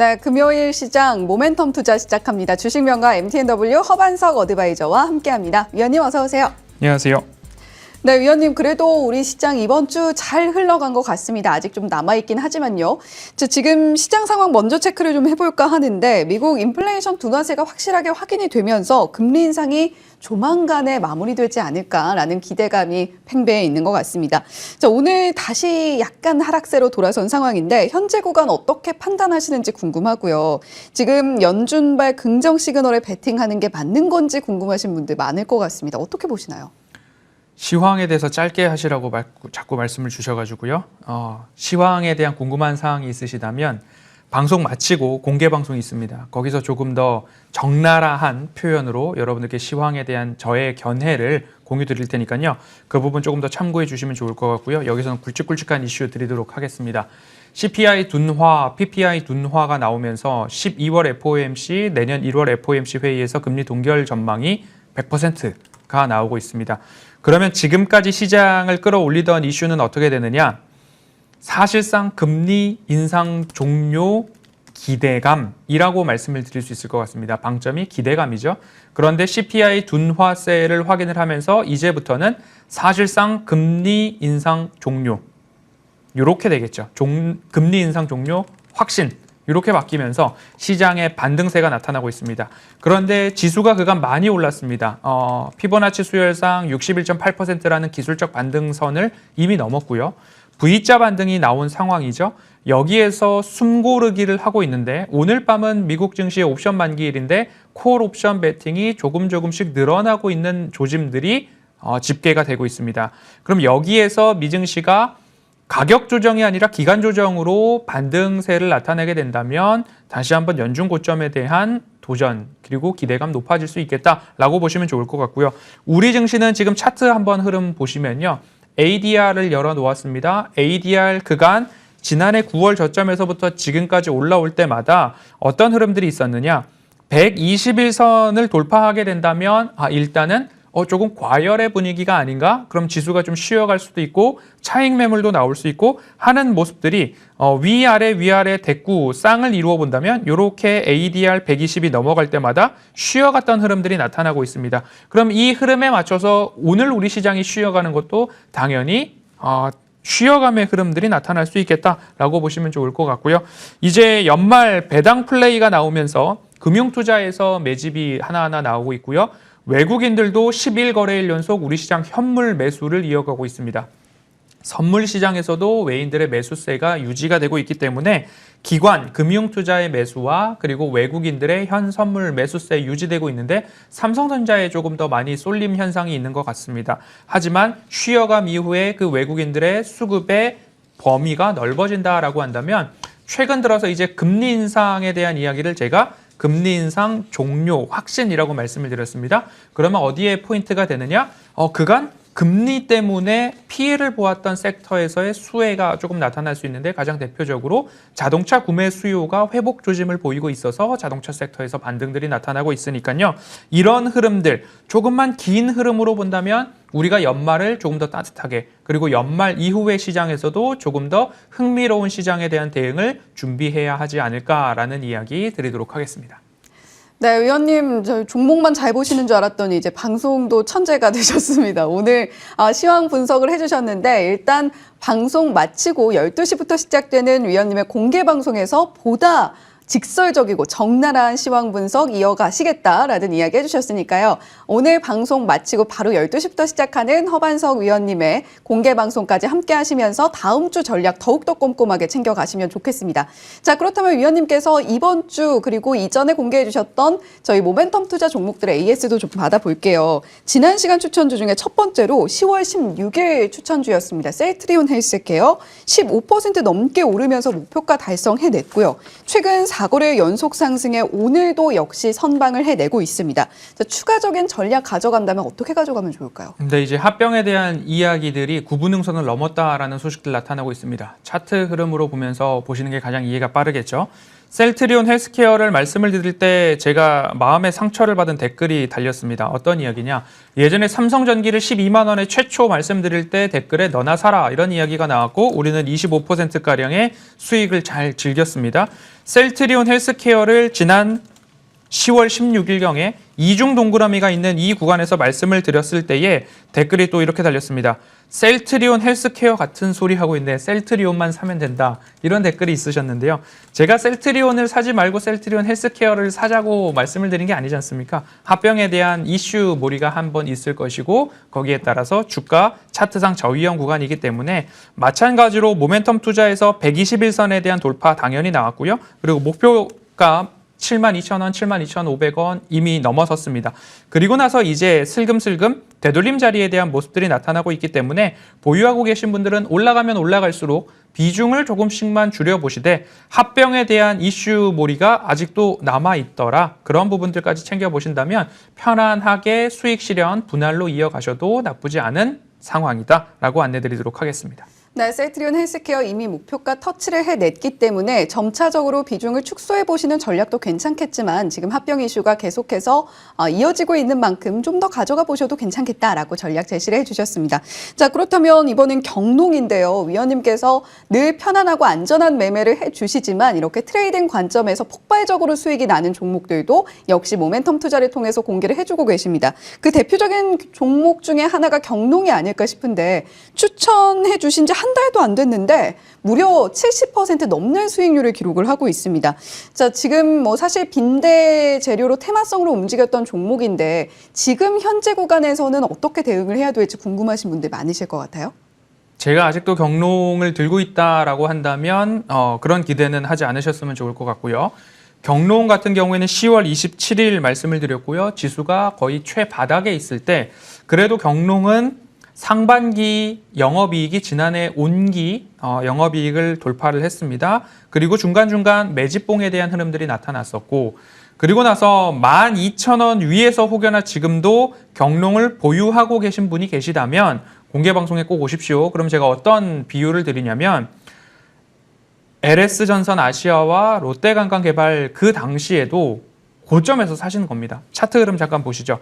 네, 금요일 시장 모멘텀 투자 시작합니다. 주식명가 MTNW 허반석 어드바이저와 함께합니다. 위원님 어서 오세요. 안녕하세요. 네, 위원님 그래도 우리 시장 이번 주 잘 흘러간 것 같습니다. 아직 좀 남아 있긴 하지만요. 자, 지금 시장 상황 먼저 체크를 좀 해볼까 하는데 미국 인플레이션 둔화세가 확실하게 확인이 되면서 금리 인상이 조만간에 마무리되지 않을까라는 기대감이 팽배해 있는 것 같습니다. 자, 오늘 다시 약간 하락세로 돌아선 상황인데 현재 구간 어떻게 판단하시는지 궁금하고요. 지금 연준발 긍정 시그널에 베팅하는 게 맞는 건지 궁금하신 분들 많을 것 같습니다. 어떻게 보시나요? 시황에 대해서 짧게 하시라고 말- 자꾸 말씀을 주셔가지고요. 어, 시황에 대한 궁금한 사항이 있으시다면 방송 마치고 공개 방송이 있습니다. 거기서 조금 더 적나라한 표현으로 여러분들께 시황에 대한 저의 견해를 공유 드릴 테니까요. 그 부분 조금 더 참고해 주시면 좋을 것 같고요. 여기서는 굵직굵직한 이슈 드리도록 하겠습니다. CPI 둔화, PPI 둔화가 나오면서 12월 FOMC, 내년 1월 FOMC 회의에서 금리 동결 전망이 100%가 나오고 있습니다. 그러면 지금까지 시장을 끌어올리던 이슈는 어떻게 되느냐? 사실상 금리 인상 종료 기대감이라고 말씀을 드릴 수 있을 것 같습니다. 방점이 기대감이죠. 그런데 CPI 둔화세를 확인을 하면서 이제부터는 사실상 금리 인상 종료 이렇게 되겠죠. 종, 금리 인상 종료 확신 이렇게 바뀌면서 시장에 반등세가 나타나고 있습니다. 그런데 지수가 그간 많이 올랐습니다. 어, 피보나치 수열상 61.8%라는 기술적 반등선을 이미 넘었고요. V자 반등이 나온 상황이죠. 여기에서 숨고르기를 하고 있는데 오늘 밤은 미국 증시의 옵션 만기일인데 콜 옵션 베팅이 조금 조금씩 늘어나고 있는 조짐들이 어, 집계가 되고 있습니다. 그럼 여기에서 미증시가 가격 조정이 아니라 기간 조정으로 반등세를 나타내게 된다면 다시 한번 연중 고점에 대한 도전 그리고 기대감 높아질 수 있겠다라고 보시면 좋을 것 같고요. 우리 증시는 지금 차트 한번 흐름 보시면요. ADR을 열어 놓았습니다. ADR 그간 지난해 9월 저점에서부터 지금까지 올라올 때마다 어떤 흐름들이 있었느냐? 121선을 돌파하게 된다면 아 일단은 어 조금 과열의 분위기가 아닌가? 그럼 지수가 좀 쉬어갈 수도 있고 차익 매물도 나올 수 있고 하는 모습들이 어 위아래 위아래 대꾸 쌍을 이루어 본다면 이렇게 ADR 120이 넘어갈 때마다 쉬어갔던 흐름들이 나타나고 있습니다. 그럼 이 흐름에 맞춰서 오늘 우리 시장이 쉬어가는 것도 당연히 어 쉬어감의 흐름들이 나타날 수 있겠다라고 보시면 좋을 것 같고요. 이제 연말 배당 플레이가 나오면서 금융투자에서 매집이 하나하나 나오고 있고요. 외국인들도 11거래일 연속 우리 시장 현물 매수를 이어가고 있습니다. 선물 시장에서도 외인들의 매수세가 유지가 되고 있기 때문에 기관 금융투자의 매수와 그리고 외국인들의 현 선물 매수세 유지되고 있는데 삼성전자에 조금 더 많이 쏠림 현상이 있는 것 같습니다. 하지만 쉬어감 이후에 그 외국인들의 수급의 범위가 넓어진다라고 한다면 최근 들어서 이제 금리 인상에 대한 이야기를 제가 금리 인상 종료 확신이라고 말씀을 드렸습니다. 그러면 어디에 포인트가 되느냐? 어, 그간 금리 때문에 피해를 보았던 섹터에서의 수혜가 조금 나타날 수 있는데 가장 대표적으로 자동차 구매 수요가 회복 조짐을 보이고 있어서 자동차 섹터에서 반등들이 나타나고 있으니까요. 이런 흐름들 조금만 긴 흐름으로 본다면 우리가 연말을 조금 더 따뜻하게 그리고 연말 이후의 시장에서도 조금 더 흥미로운 시장에 대한 대응을 준비해야 하지 않을까라는 이야기 드리도록 하겠습니다. 네, 의원님, 저 종목만 잘 보시는 줄 알았더니 이제 방송도 천재가 되셨습니다. 오늘 아, 시황 분석을 해주셨는데 일단 방송 마치고 12시부터 시작되는 위원님의 공개 방송에서 보다 직설적이고 적나라한 시황 분석 이어가시겠다라는 이야기 해주셨으니까요. 오늘 방송 마치고 바로 12시부터 시작하는 허반석 위원님의 공개 방송까지 함께 하시면서 다음 주 전략 더욱더 꼼꼼하게 챙겨가시면 좋겠습니다. 자, 그렇다면 위원님께서 이번 주 그리고 이전에 공개해 주셨던 저희 모멘텀 투자 종목들의 AS도 좀 받아볼게요. 지난 시간 추천주 중에 첫 번째로 10월 16일 추천주였습니다. 셀트리온 헬스케어 15% 넘게 오르면서 목표가 달성해냈고요. 최근 4 거래 연속 상승에 오늘도 역시 선방을 해내고 있습니다. 자, 추가적인 전략 가져간다면 어떻게 가져가면 좋을까요? 근데 이제 합병에 대한 이야기들이 구분응선을 넘었다라는 소식들 나타나고 있습니다. 차트 흐름으로 보면서 보시는 게 가장 이해가 빠르겠죠. 셀트리온 헬스케어를 말씀을 드릴 때 제가 마음의 상처를 받은 댓글이 달렸습니다. 어떤 이야기냐? 예전에 삼성전기를 12만 원에 최초 말씀드릴 때 댓글에 너나 사라 이런 이야기가 나왔고 우리는 25% 가량의 수익을 잘 즐겼습니다. 셀트리온 헬스케어를 지난 10월 16일경에 이중 동그라미가 있는 이 구간에서 말씀을 드렸을 때에 댓글이 또 이렇게 달렸습니다. 셀트리온 헬스케어 같은 소리 하고 있는데 셀트리온만 사면 된다. 이런 댓글이 있으셨는데요. 제가 셀트리온을 사지 말고 셀트리온 헬스케어를 사자고 말씀을 드린 게 아니지 않습니까? 합병에 대한 이슈 몰이가 한 번 있을 것이고 거기에 따라서 주가 차트상 저위험 구간이기 때문에 마찬가지로 모멘텀 투자에서 121선에 대한 돌파 당연히 나왔고요. 그리고 목표가 72,000원, 72,500원 이미 넘어섰습니다. 그리고 나서 이제 슬금슬금 되돌림 자리에 대한 모습들이 나타나고 있기 때문에 보유하고 계신 분들은 올라가면 올라갈수록 비중을 조금씩만 줄여보시되 합병에 대한 이슈 몰이가 아직도 남아있더라. 그런 부분들까지 챙겨보신다면 편안하게 수익 실현 분할로 이어가셔도 나쁘지 않은 상황이다 라고 안내드리도록 하겠습니다. 네, 셀트리온 헬스케어 이미 목표가 터치를 해냈기 때문에 점차적으로 비중을 축소해 보시는 전략도 괜찮겠지만 지금 합병 이슈가 계속해서 어, 이어지고 있는 만큼 좀 더 가져가 보셔도 괜찮겠다라고 전략 제시를 해주셨습니다. 자, 그렇다면 이번엔 경농인데요. 위원님께서 늘 편안하고 안전한 매매를 해주시지만 이렇게 트레이딩 관점에서 폭발적으로 수익이 나는 종목들도 역시 모멘텀 투자를 통해서 공개를 해주고 계십니다. 그 대표적인 종목 중에 하나가 경농이 아닐까 싶은데 추천해 주신 지한 달도 안 됐는데 무려 70% 넘는 수익률을 기록을 하고 있습니다. 자, 지금 뭐 사실 빈대 재료로 테마성으로 움직였던 종목인데 지금 현재 구간에서는 어떻게 대응을 해야 될지 궁금하신 분들 많으실 것 같아요. 제가 아직도 경롱을 들고 있다라고 한다면 어, 그런 기대는 하지 않으셨으면 좋을 것 같고요. 경롱 같은 경우에는 10월 27일 말씀을 드렸고요. 지수가 거의 최바닥에 있을 때 그래도 경롱은 상반기 영업이익이 지난해 온기 어, 영업이익을 돌파를 했습니다. 그리고 중간중간 매집봉에 대한 흐름들이 나타났었고 그리고 나서 12,000원 위에서 혹여나 지금도 경롱을 보유하고 계신 분이 계시다면 공개 방송에 꼭 오십시오. 그럼 제가 어떤 비유를 드리냐면 LS 전선 아시아와 롯데관광개발 그 당시에도 고점에서 사시는 겁니다. 차트 흐름 잠깐 보시죠.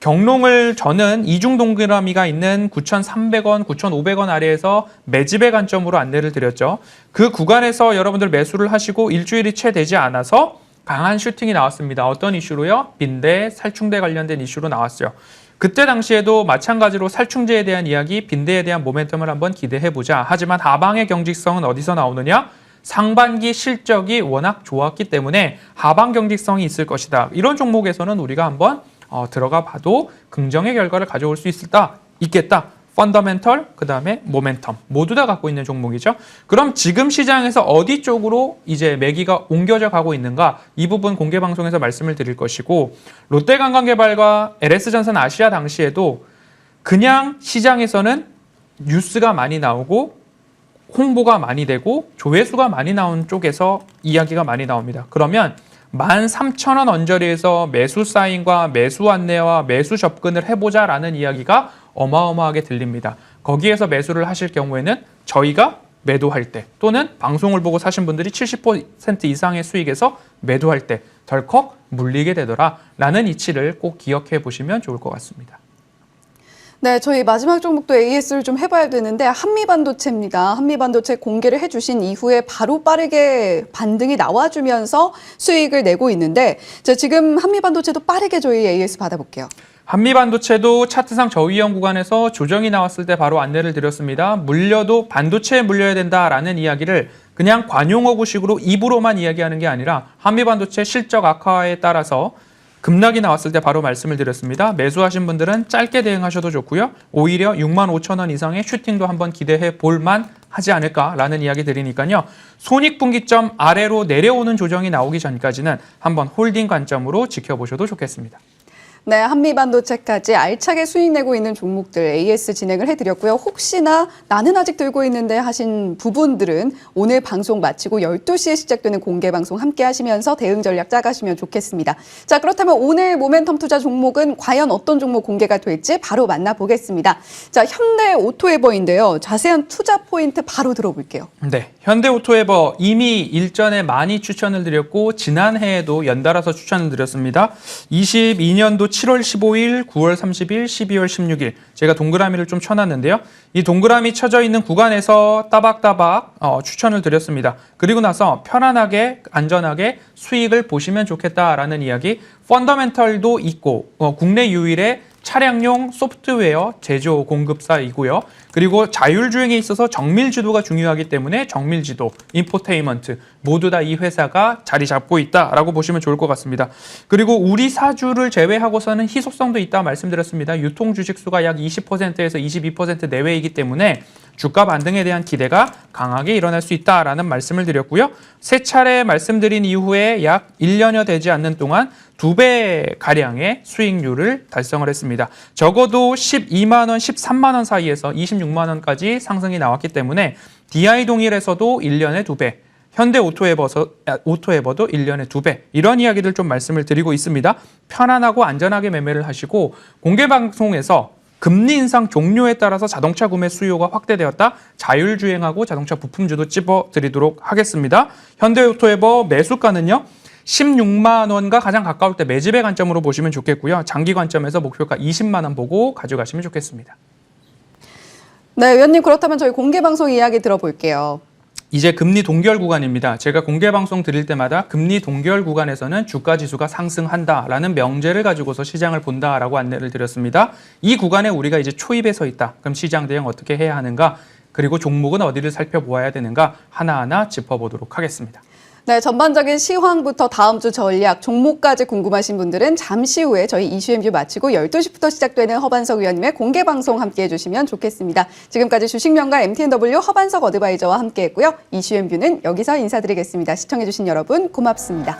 경롱을 저는 이중 동그라미가 있는 9,300원, 9,500원 아래에서 매집의 관점으로 안내를 드렸죠. 그 구간에서 여러분들 매수를 하시고 일주일이 채 되지 않아서 강한 슈팅이 나왔습니다. 어떤 이슈로요? 빈대, 살충제 관련된 이슈로 나왔어요. 그때 당시에도 마찬가지로 살충제에 대한 이야기, 빈대에 대한 모멘텀을 한번 기대해 보자. 하지만 하방의 경직성은 어디서 나오느냐? 상반기 실적이 워낙 좋았기 때문에 하방 경직성이 있을 것이다. 이런 종목에서는 우리가 한번 어, 들어가 봐도 긍정의 결과를 가져올 수 있다, 있겠다. 펀더멘털, 그 다음에 모멘텀 모두 다 갖고 있는 종목이죠. 그럼 지금 시장에서 어디 쪽으로 이제 매기가 옮겨져 가고 있는가 이 부분 공개 방송에서 말씀을 드릴 것이고 롯데관광개발과 LS전선 아시아 당시에도 그냥 시장에서는 뉴스가 많이 나오고 홍보가 많이 되고 조회수가 많이 나온 쪽에서 이야기가 많이 나옵니다. 그러면 13,000원 언저리에서 매수 사인과 매수 안내와 매수 접근을 해보자 라는 이야기가 어마어마하게 들립니다. 거기에서 매수를 하실 경우에는 저희가 매도할 때 또는 방송을 보고 사신 분들이 70% 이상의 수익에서 매도할 때 덜컥 물리게 되더라 라는 이치를 꼭 기억해 보시면 좋을 것 같습니다. 네, 저희 마지막 종목도 AS를 좀 해봐야 되는데 한미반도체입니다. 한미반도체 공개를 해주신 이후에 바로 빠르게 반등이 나와주면서 수익을 내고 있는데 자, 지금 한미반도체도 빠르게 저희 AS 받아볼게요. 한미반도체도 차트상 저위험 구간에서 조정이 나왔을 때 바로 안내를 드렸습니다. 물려도 반도체에 물려야 된다라는 이야기를 그냥 관용어구식으로 입으로만 이야기하는 게 아니라 한미반도체 실적 악화에 따라서 급락이 나왔을 때 바로 말씀을 드렸습니다. 매수하신 분들은 짧게 대응하셔도 좋고요. 오히려 6만 5천 원 이상의 슈팅도 한번 기대해 볼만 하지 않을까라는 이야기 드리니까요. 손익분기점 아래로 내려오는 조정이 나오기 전까지는 한번 홀딩 관점으로 지켜보셔도 좋겠습니다. 네, 한미 반도체까지 알차게 수익 내고 있는 종목들 AS 진행을 해드렸고요. 혹시나 나는 아직 들고 있는데 하신 부분들은 오늘 방송 마치고 12시에 시작되는 공개 방송 함께 하시면서 대응 전략 짜가시면 좋겠습니다. 자, 그렇다면 오늘 모멘텀 투자 종목은 과연 어떤 종목 공개가 될지 바로 만나보겠습니다. 자, 현대 오토에버인데요. 자세한 투자 포인트 바로 들어볼게요. 네, 현대 오토에버 이미 일전에 많이 추천을 드렸고 지난해에도 연달아서 추천을 드렸습니다. 22년도 7월 15일, 9월 30일, 12월 16일 제가 동그라미를 좀 쳐놨는데요. 이 동그라미 쳐져 있는 구간에서 따박따박 어, 추천을 드렸습니다. 그리고 나서 편안하게 안전하게 수익을 보시면 좋겠다라는 이야기. 펀더멘털도 있고 어, 국내 유일의 차량용 소프트웨어 제조 공급사이고요. 그리고 자율주행에 있어서 정밀지도가 중요하기 때문에 정밀지도, 인포테인먼트 모두 다 이 회사가 자리 잡고 있다라고 보시면 좋을 것 같습니다. 그리고 우리 사주를 제외하고서는 희소성도 있다 말씀드렸습니다. 유통 주식 수가 약 20%에서 22% 내외이기 때문에 주가 반등에 대한 기대가 강하게 일어날 수 있다라는 말씀을 드렸고요. 세 차례 말씀드린 이후에 약 1년여 되지 않는 동안 두 배 가량의 수익률을 달성을 했습니다. 적어도 12만 원, 13만 원 사이에서 26만 원까지 상승이 나왔기 때문에 DI 동일에서도 1년에 두 배, 현대 오토에버서 아, 오토에버도 1년에 두 배. 이런 이야기들 좀 말씀을 드리고 있습니다. 편안하고 안전하게 매매를 하시고 공개 방송에서 금리 인상 종료에 따라서 자동차 구매 수요가 확대되었다. 자율주행하고 자동차 부품주도 찝어 드리도록 하겠습니다. 현대오토에버 매수가는요. 16만 원과 가장 가까울 때 매집의 관점으로 보시면 좋겠고요. 장기 관점에서 목표가 20만 원 보고 가져가시면 좋겠습니다. 네, 의원님 그렇다면 저희 공개 방송 이야기 들어볼게요. 이제 금리 동결 구간입니다. 제가 공개 방송 드릴 때마다 금리 동결 구간에서는 주가 지수가 상승한다라는 명제를 가지고서 시장을 본다라고 안내를 드렸습니다. 이 구간에 우리가 이제 초입에 서 있다. 그럼 시장 대응 어떻게 해야 하는가? 그리고 종목은 어디를 살펴보아야 되는가? 하나하나 짚어보도록 하겠습니다. 네, 전반적인 시황부터 다음 주 전략, 종목까지 궁금하신 분들은 잠시 후에 저희 이슈엠뷰 마치고 12시부터 시작되는 허반석 위원님의 공개 방송 함께 해주시면 좋겠습니다. 지금까지 주식명가 MTNW 허반석 어드바이저와 함께 했고요. 이슈엠뷰는 여기서 인사드리겠습니다. 시청해주신 여러분 고맙습니다.